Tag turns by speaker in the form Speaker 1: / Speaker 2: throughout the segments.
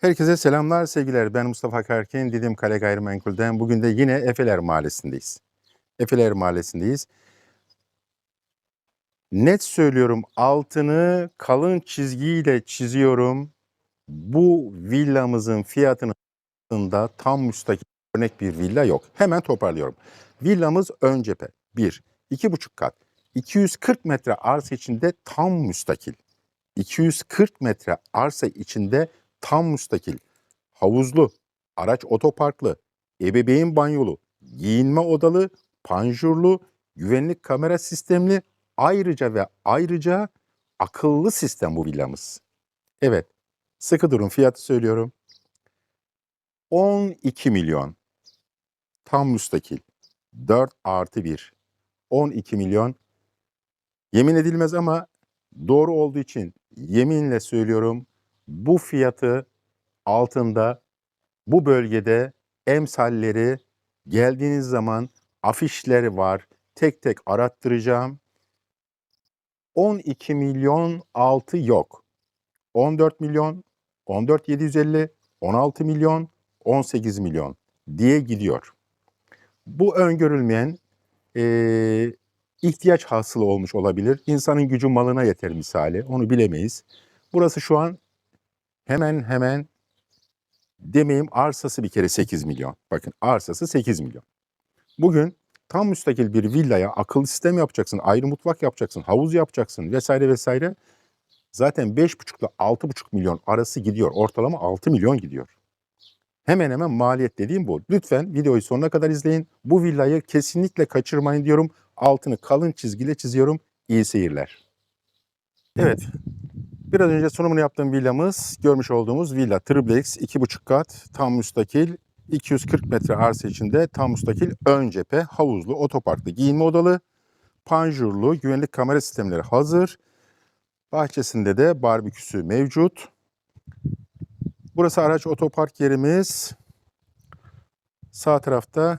Speaker 1: Herkese selamlar, sevgiler. Ben Mustafa Karkin, Didim Kale Gayrimenkul'den. Bugün de yine Efeler Mahallesi'ndeyiz. Efeler Mahallesi'ndeyiz. Net söylüyorum, altını kalın çizgiyle çiziyorum. Bu villamızın fiyatında tam müstakil örnek bir villa yok. Hemen toparlıyorum. Villamız ön cephe. 1, 2,5 kat. 240 metre arsa içinde tam müstakil. 240 metre arsa içinde tam müstakil, havuzlu, araç otoparklı, ebeveyn banyolu, giyinme odalı, panjurlu, güvenlik kamera sistemli, ayrıca ve ayrıca akıllı sistem bu villamız. Evet, sıkı durun fiyatı söylüyorum. 12 milyon. Tam müstakil. 4 artı 1. 12 milyon. Yemin edilmez ama doğru olduğu için yeminle söylüyorum bu fiyatı altında bu bölgede emsalleri geldiğiniz zaman afişleri var. Tek tek arattıracağım. 12 milyon altı yok. 14 milyon, 14 750, 16 milyon, 18 milyon diye gidiyor. Bu öngörülmeyen eee, ihtiyaç hasılı olmuş olabilir. İnsanın gücü malına yeter misali. Onu bilemeyiz. Burası şu an hemen hemen demeyeyim arsası bir kere 8 milyon. Bakın arsası 8 milyon. Bugün tam müstakil bir villaya akıllı sistem yapacaksın, ayrı mutfak yapacaksın, havuz yapacaksın vesaire vesaire. Zaten 5,5 ile 6,5 milyon arası gidiyor. Ortalama 6 milyon gidiyor. Hemen hemen maliyet dediğim bu. Lütfen videoyu sonuna kadar izleyin. Bu villayı kesinlikle kaçırmayın diyorum. Altını kalın çizgiyle çiziyorum. İyi seyirler. Evet, Biraz önce sunumunu yaptığım villamız görmüş olduğumuz villa triplex 2,5 kat tam müstakil 240 metre arsa içinde tam müstakil ön cephe havuzlu otoparklı giyinme odalı panjurlu güvenlik kamera sistemleri hazır. Bahçesinde de barbeküsü mevcut. Burası araç otopark yerimiz. Sağ tarafta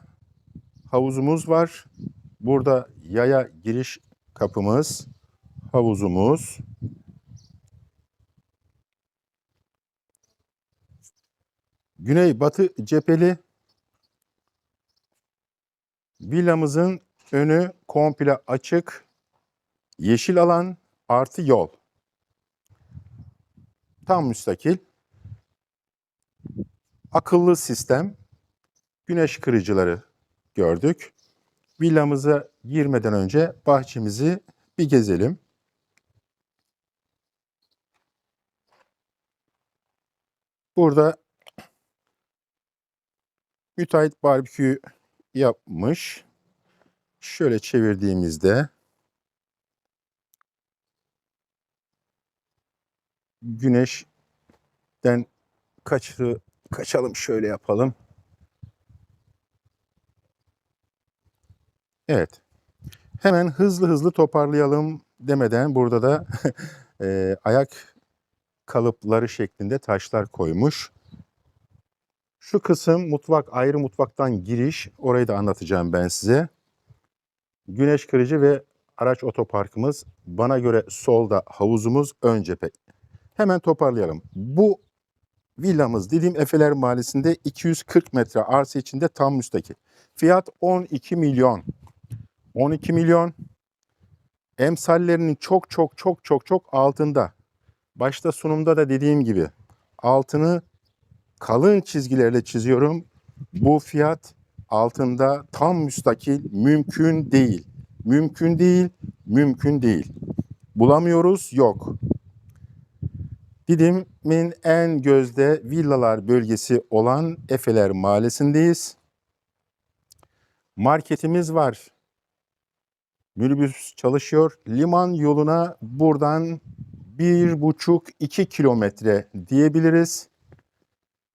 Speaker 1: havuzumuz var. Burada yaya giriş kapımız, havuzumuz, Güney-batı cepheli villamızın önü komple açık. Yeşil alan artı yol. Tam müstakil. Akıllı sistem. Güneş kırıcıları gördük. Villamıza girmeden önce bahçemizi bir gezelim. Burada Müteahhit barbekü yapmış. Şöyle çevirdiğimizde güneşten kaçırı kaçalım şöyle yapalım. Evet. Hemen hızlı hızlı toparlayalım demeden burada da e, ayak kalıpları şeklinde taşlar koymuş. Şu kısım mutfak, ayrı mutfaktan giriş. Orayı da anlatacağım ben size. Güneş kırıcı ve araç otoparkımız. Bana göre solda havuzumuz, ön cephe. Hemen toparlayalım. Bu villamız dediğim Efeler Mahallesi'nde 240 metre arsa içinde tam müstakil. Fiyat 12 milyon. 12 milyon. Emsallerinin çok çok çok çok çok altında. Başta sunumda da dediğim gibi altını kalın çizgilerle çiziyorum. Bu fiyat altında tam müstakil mümkün değil. Mümkün değil, mümkün değil. Bulamıyoruz, yok. Didim'in en gözde villalar bölgesi olan Efeler Mahallesi'ndeyiz. Marketimiz var. Minibüs çalışıyor. Liman yoluna buradan bir buçuk iki kilometre diyebiliriz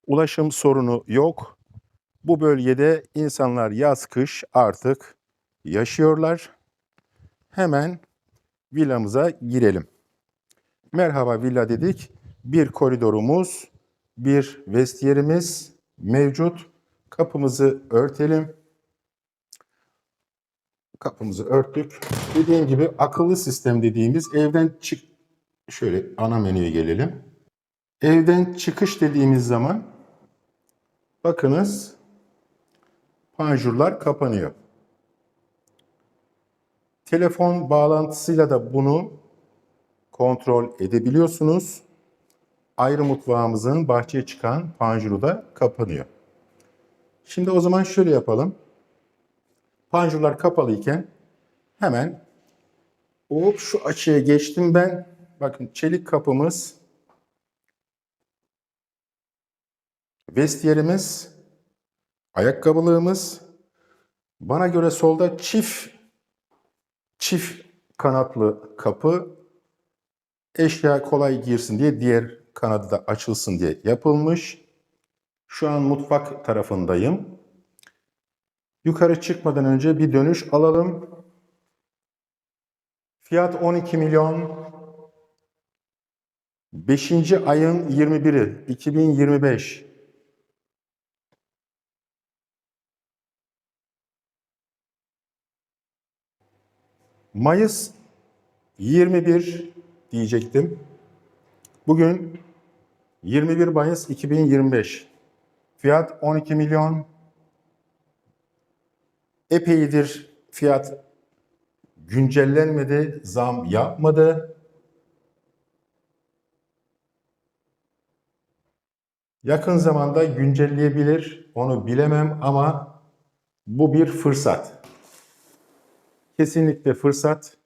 Speaker 1: ulaşım sorunu yok. Bu bölgede insanlar yaz kış artık yaşıyorlar. Hemen villamıza girelim. Merhaba villa dedik. Bir koridorumuz, bir vestiyerimiz mevcut. Kapımızı örtelim. Kapımızı örttük. Dediğim gibi akıllı sistem dediğimiz evden çık şöyle ana menüye gelelim. Evden çıkış dediğimiz zaman bakınız panjurlar kapanıyor. Telefon bağlantısıyla da bunu kontrol edebiliyorsunuz. Ayrı mutfağımızın bahçeye çıkan panjuru da kapanıyor. Şimdi o zaman şöyle yapalım. Panjurlar kapalıyken hemen hop şu açıya geçtim ben. Bakın çelik kapımız vestiyerimiz, ayakkabılığımız, bana göre solda çift çift kanatlı kapı eşya kolay girsin diye diğer kanadı da açılsın diye yapılmış. Şu an mutfak tarafındayım. Yukarı çıkmadan önce bir dönüş alalım. Fiyat 12 milyon. 5. ayın 21'i 2025. Mayıs 21 diyecektim. Bugün 21 Mayıs 2025. Fiyat 12 milyon. Epeydir fiyat güncellenmedi, zam yapmadı. Yakın zamanda güncelleyebilir, onu bilemem ama bu bir fırsat. Kesinlikle fırsat.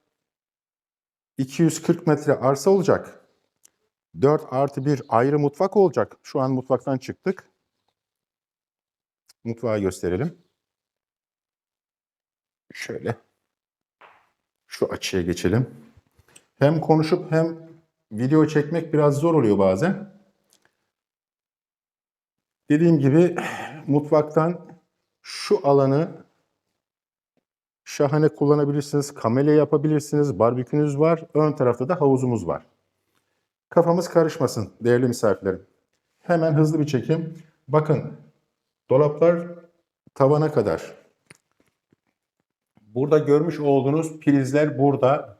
Speaker 1: 240 metre arsa olacak. 4 artı 1 ayrı mutfak olacak. Şu an mutfaktan çıktık. Mutfağı gösterelim. Şöyle. Şu açıya geçelim. Hem konuşup hem video çekmek biraz zor oluyor bazen. Dediğim gibi mutfaktan şu alanı şahane kullanabilirsiniz. Kamele yapabilirsiniz. Barbekünüz var. Ön tarafta da havuzumuz var. Kafamız karışmasın değerli misafirlerim. Hemen hızlı bir çekim. Bakın dolaplar tavana kadar. Burada görmüş olduğunuz prizler burada.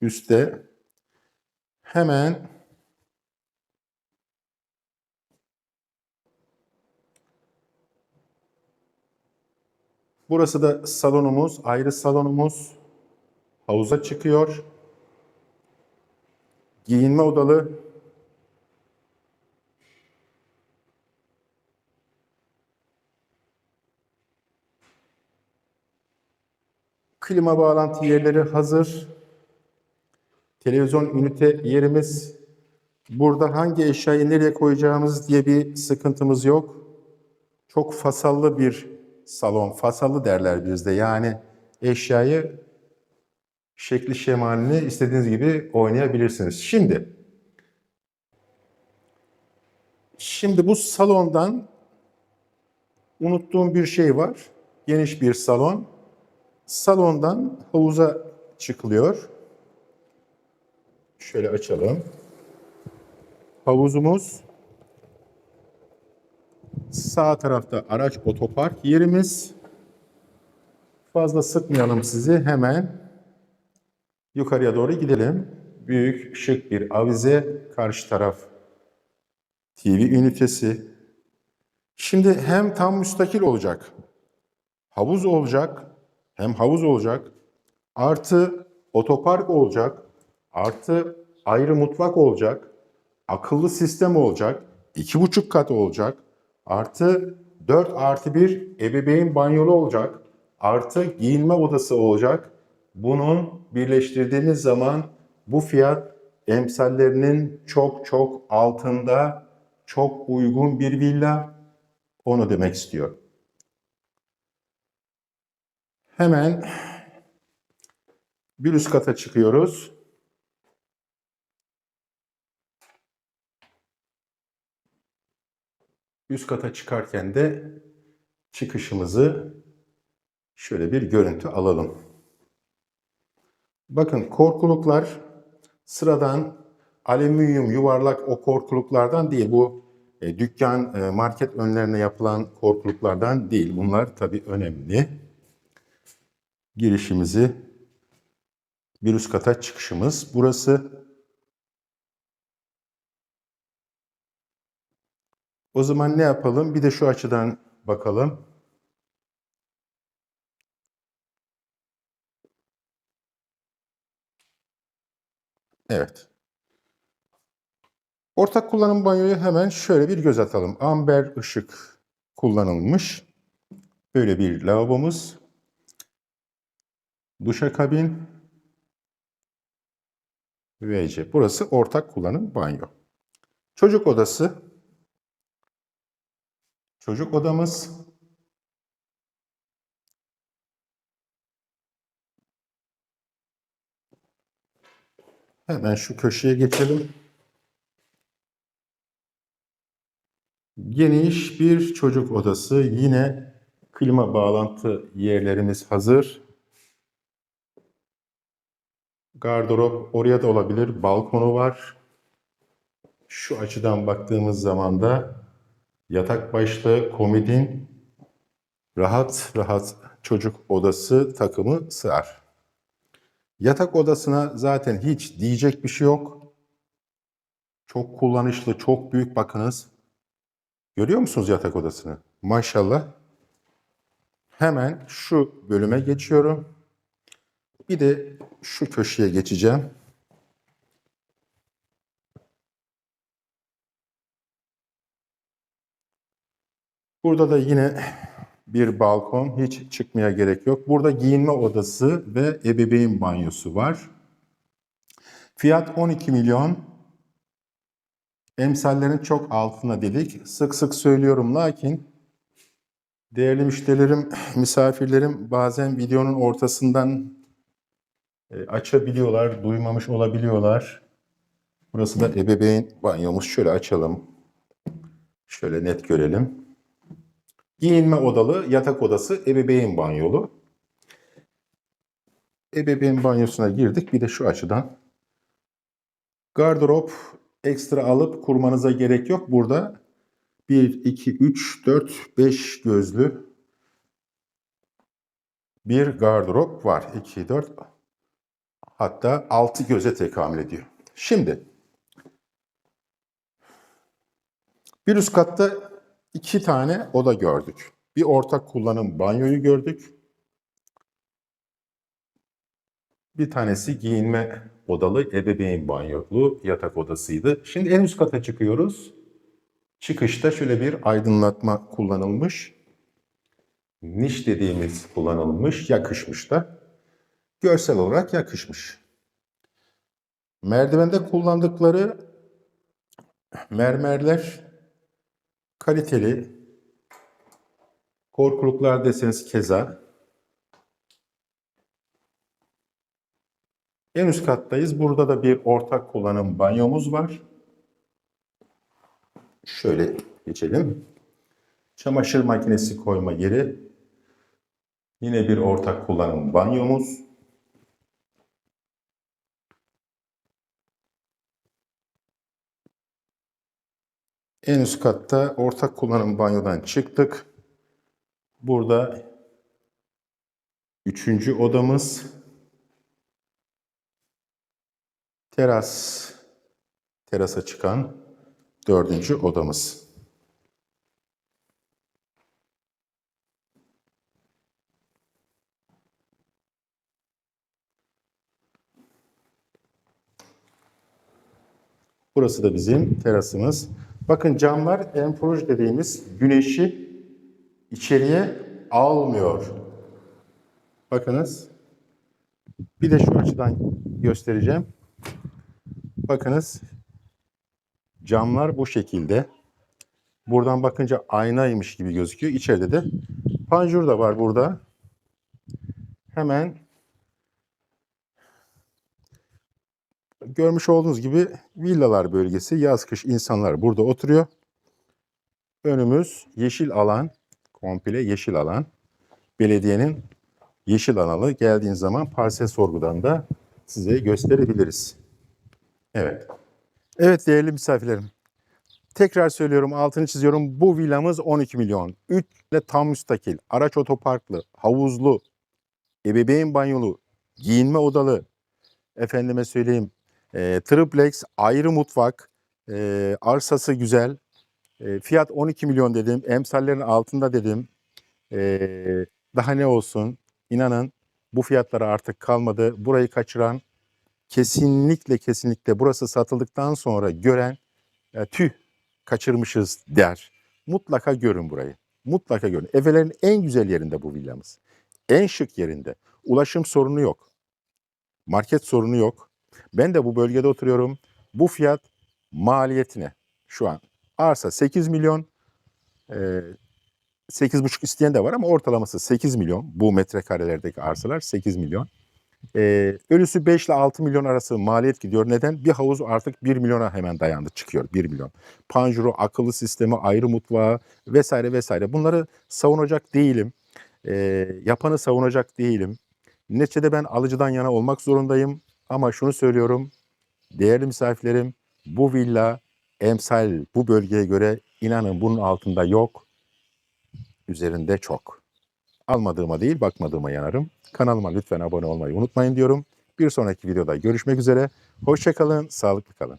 Speaker 1: Üste. Hemen Burası da salonumuz, ayrı salonumuz. Havuza çıkıyor. Giyinme odalı. Klima bağlantı yerleri hazır. Televizyon ünite yerimiz. Burada hangi eşyayı nereye koyacağımız diye bir sıkıntımız yok. Çok fasallı bir salon, fasallı derler bizde. Yani eşyayı şekli şemalini istediğiniz gibi oynayabilirsiniz. Şimdi Şimdi bu salondan unuttuğum bir şey var. Geniş bir salon. Salondan havuza çıkılıyor. Şöyle açalım. Havuzumuz Sağ tarafta araç otopark yerimiz. Fazla sıkmayalım sizi. Hemen yukarıya doğru gidelim. Büyük, şık bir avize. Karşı taraf TV ünitesi. Şimdi hem tam müstakil olacak. Havuz olacak. Hem havuz olacak. Artı otopark olacak. Artı ayrı mutfak olacak. Akıllı sistem olacak. iki buçuk kat olacak. Artı 4 artı 1 ebeveyn banyolu olacak. Artı giyinme odası olacak. Bunun birleştirdiğimiz zaman bu fiyat emsallerinin çok çok altında çok uygun bir villa. Onu demek istiyor. Hemen bir üst kata çıkıyoruz. Üst kata çıkarken de çıkışımızı şöyle bir görüntü alalım. Bakın korkuluklar sıradan alüminyum yuvarlak o korkuluklardan değil. Bu e, dükkan e, market önlerine yapılan korkuluklardan değil. Bunlar tabii önemli. Girişimizi bir üst kata çıkışımız burası. O zaman ne yapalım? Bir de şu açıdan bakalım. Evet. Ortak kullanım banyoyu hemen şöyle bir göz atalım. Amber ışık kullanılmış. Böyle bir lavabomuz. Duşakabin. VC. Burası ortak kullanım banyo. Çocuk odası. Çocuk odamız. Hemen şu köşeye geçelim. Geniş bir çocuk odası. Yine klima bağlantı yerlerimiz hazır. Gardırop oraya da olabilir. Balkonu var. Şu açıdan baktığımız zaman da yatak başlığı, komodin, rahat rahat çocuk odası takımı sığar. Yatak odasına zaten hiç diyecek bir şey yok. Çok kullanışlı, çok büyük bakınız. Görüyor musunuz yatak odasını? Maşallah. Hemen şu bölüme geçiyorum. Bir de şu köşeye geçeceğim. Burada da yine bir balkon. Hiç çıkmaya gerek yok. Burada giyinme odası ve ebeveyn banyosu var. Fiyat 12 milyon. Emsallerin çok altına dedik. Sık sık söylüyorum lakin değerli müşterilerim, misafirlerim bazen videonun ortasından e, açabiliyorlar, duymamış olabiliyorlar. Burası da ebeveyn banyomuz. Şöyle açalım. Şöyle net görelim. Giyinme odalı, yatak odası, ebeveyn banyolu. Ebeveyn banyosuna girdik. Bir de şu açıdan. Gardırop ekstra alıp kurmanıza gerek yok. Burada 1, 2, 3, 4, 5 gözlü bir gardırop var. 2, 4, hatta 6 göze tekamül ediyor. Şimdi bir üst katta iki tane oda gördük. Bir ortak kullanım banyoyu gördük. Bir tanesi giyinme odalı ebeveyn banyolu yatak odasıydı. Şimdi en üst kata çıkıyoruz. Çıkışta şöyle bir aydınlatma kullanılmış. Niş dediğimiz kullanılmış, yakışmış da. Görsel olarak yakışmış. Merdivende kullandıkları mermerler kaliteli. Korkuluklar deseniz keza. En üst kattayız. Burada da bir ortak kullanım banyomuz var. Şöyle geçelim. Çamaşır makinesi koyma yeri. Yine bir ortak kullanım banyomuz. En üst katta ortak kullanım banyodan çıktık. Burada üçüncü odamız. Teras, terasa çıkan dördüncü odamız. Burası da bizim terasımız. Bakın camlar enfroj dediğimiz güneşi içeriye almıyor. Bakınız. Bir de şu açıdan göstereceğim. Bakınız. Camlar bu şekilde. Buradan bakınca aynaymış gibi gözüküyor. İçeride de panjur da var burada. Hemen görmüş olduğunuz gibi villalar bölgesi yaz kış insanlar burada oturuyor. Önümüz yeşil alan, komple yeşil alan. Belediyenin yeşil alanı geldiğin zaman parsel sorgudan da size gösterebiliriz. Evet. Evet değerli misafirlerim. Tekrar söylüyorum, altını çiziyorum. Bu villamız 12 milyon. 3 ile tam müstakil, araç otoparklı, havuzlu, ebeveyn banyolu, giyinme odalı, efendime söyleyeyim, e, triplex, ayrı mutfak, e, arsası güzel, E, fiyat 12 milyon dedim. Emsallerin altında dedim. E, daha ne olsun? İnanın bu fiyatlara artık kalmadı. Burayı kaçıran kesinlikle kesinlikle burası satıldıktan sonra gören e, tüh kaçırmışız der. Mutlaka görün burayı. Mutlaka görün. Efelerin en güzel yerinde bu villamız. En şık yerinde. Ulaşım sorunu yok. Market sorunu yok. Ben de bu bölgede oturuyorum. Bu fiyat maliyetine şu an arsa 8 milyon e, 8,5 isteyen de var ama ortalaması 8 milyon. Bu metrekarelerdeki arsalar 8 milyon. Ee, ölüsü 5 ile 6 milyon arası maliyet gidiyor. Neden? Bir havuz artık 1 milyona hemen dayandı çıkıyor 1 milyon. Panjuru, akıllı sistemi, ayrı mutfağı vesaire vesaire. Bunları savunacak değilim. Ee, yapanı savunacak değilim. Neticede ben alıcıdan yana olmak zorundayım. Ama şunu söylüyorum. Değerli misafirlerim bu villa emsal bu bölgeye göre inanın bunun altında yok. Üzerinde çok. Almadığıma değil bakmadığıma yanarım. Kanalıma lütfen abone olmayı unutmayın diyorum. Bir sonraki videoda görüşmek üzere. Hoşçakalın, sağlıklı kalın.